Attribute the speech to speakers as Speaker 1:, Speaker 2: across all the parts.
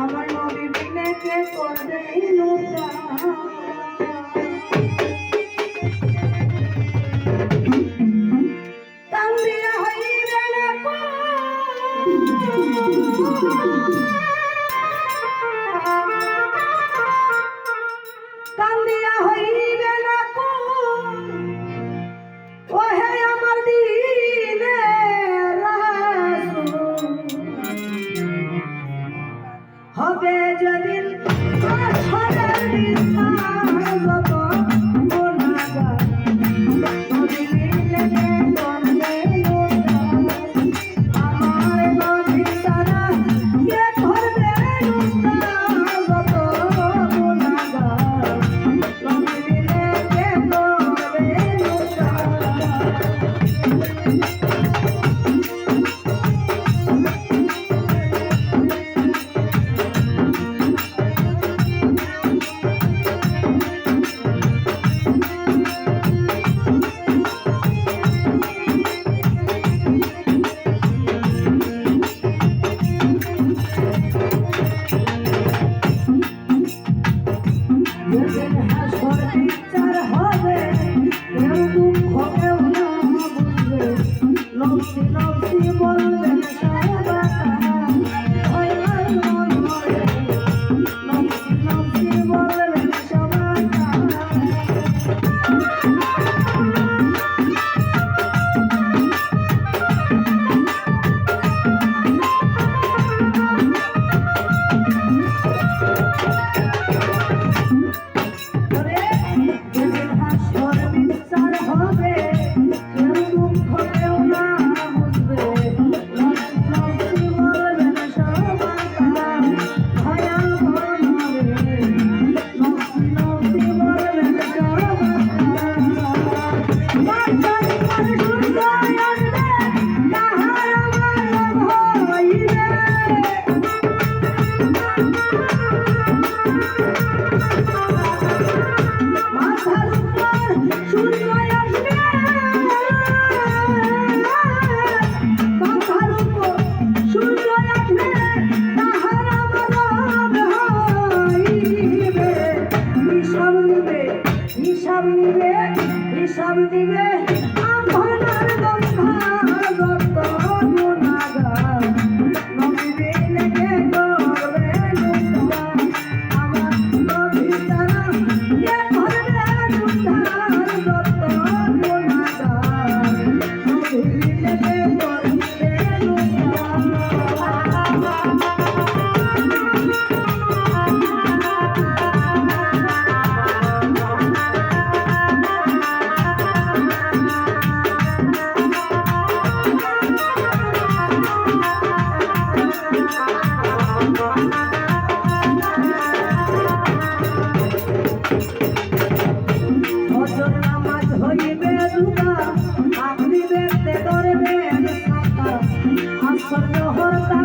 Speaker 1: আমার নবী বিনে কে করবে কান্দিয়া হইরে যেদিন তোমার ছড়ার দিশা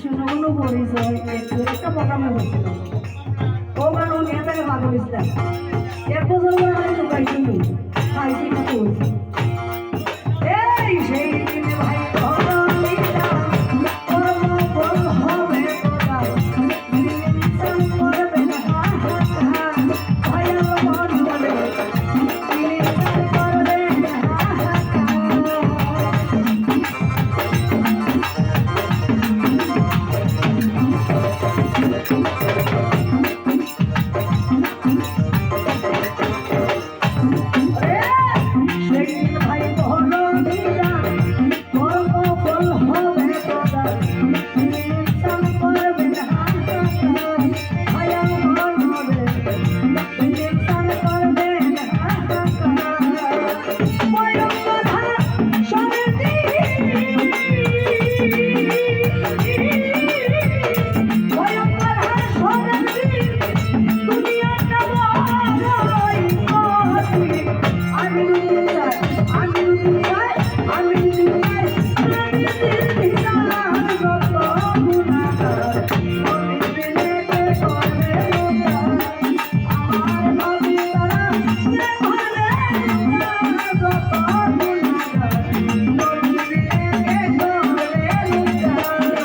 Speaker 1: সুনগণ পরিচয় একটু মোকামে হয়েছিল। ও কারণ নিয়ে তাকে ভাগ ইসলাম এক বছর পর আমি ঢুকাইছিল খাইছি